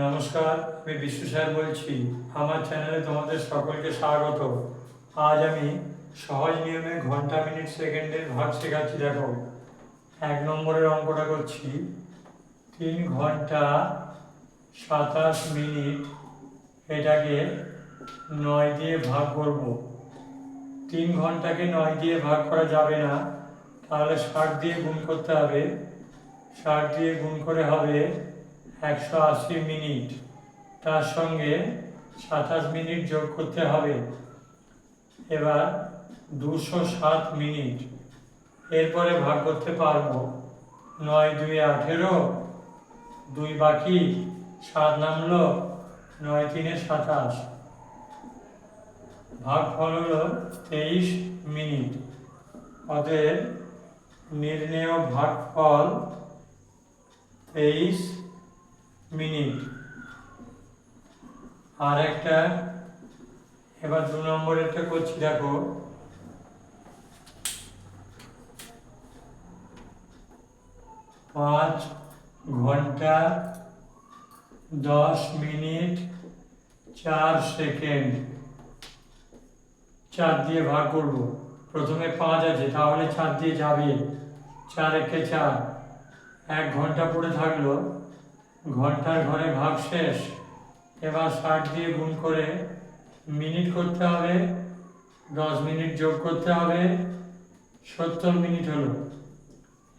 নমস্কার, আমি বিশ্ব স্যার বলছি। আমার চ্যানেলে তোমাদের সকলকে স্বাগত। আজ আমি সহজ নিয়মে ঘণ্টা মিনিট সেকেন্ডের ভাগ শেখাচ্ছি। দেখো, এক নম্বরের অঙ্কটা করছি। তিন ঘণ্টা সাতাশ মিনিট, এটাকে নয় দিয়ে ভাগ করব। তিন ঘন্টাকে নয় দিয়ে ভাগ করা যাবে না। তাহলে ষাট দিয়ে গুণ করতে হবে। ষাট দিয়ে গুণ করে হবে একশো আশি মিনিট। তার সঙ্গে সাতাশ মিনিট যোগ করতে হবে। এবার দুশো সাত মিনিট। এরপরে ভাগ করতে পারব নয় দুই আঠেরো, দুই বাকি সাত নামলো নয় তিনে সাতাশ। ভাগ ফল হলো তেইশ মিনিট। অতএব নির্ণেয় ভাগফল তেইশ মিনিট। আর একটা, এবার দু নম্বরেরটা করছি, দেখো। পাঁচ ঘণ্টা দশ মিনিট চার সেকেন্ড। চার দিয়ে ভাগ করব। প্রথমে পাঁচ আছে, তাহলে চার দিয়ে যাবে। চার একে চার। এক ঘণ্টা পড়ে থাকল। ঘণ্টার ঘরে ভাগ শেষ। এবার ষাট দিয়ে গুণ করে মিনিট করতে হবে, দশ মিনিট যোগ করতে হবে, সত্তর মিনিট হলো।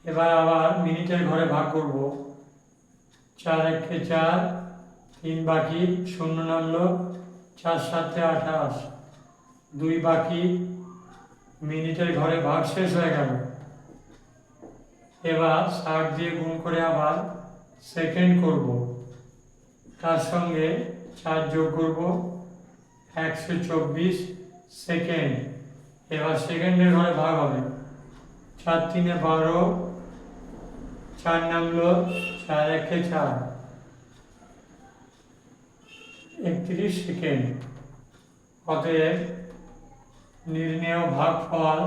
এবার আবার মিনিটের ঘরে ভাগ করব। চার একে চার, তিন বাকি শূন্য নামলো, চার সাতে আঠাশ। দুই বাকি মিনিটের ঘরে ভাগ শেষ হয়ে গেল। এবার ষাট দিয়ে গুণ করে আবার সেকেন্ড করব। তার সঙ্গে চার যোগ করব। একশো চব্বিশ সেকেন্ড। এবার সেকেন্ডের ঘরে ভাগ হবে। চার তিনে বারো, চার নামলো, চার একে চার। একত্রিশ সেকেন্ড। অতএব নির্ণেয় ভাগফল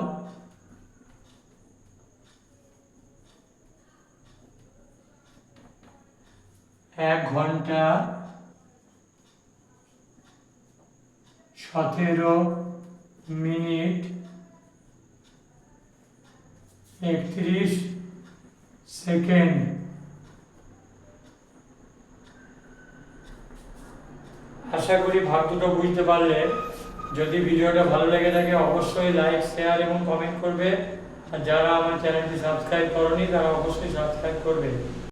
এক ঘণ্টা সতেরো মিনিট একত্রিশ সেকেন্ড। আশা করি ভাগ দুটো বুঝতে পারলে। যদি ভিডিওটা ভালো লেগে থাকে, অবশ্যই লাইক শেয়ার এবং কমেন্ট করবে। আর যারা আমার চ্যানেলটি সাবস্ক্রাইব করনি, তারা অবশ্যই সাবস্ক্রাইব করবে।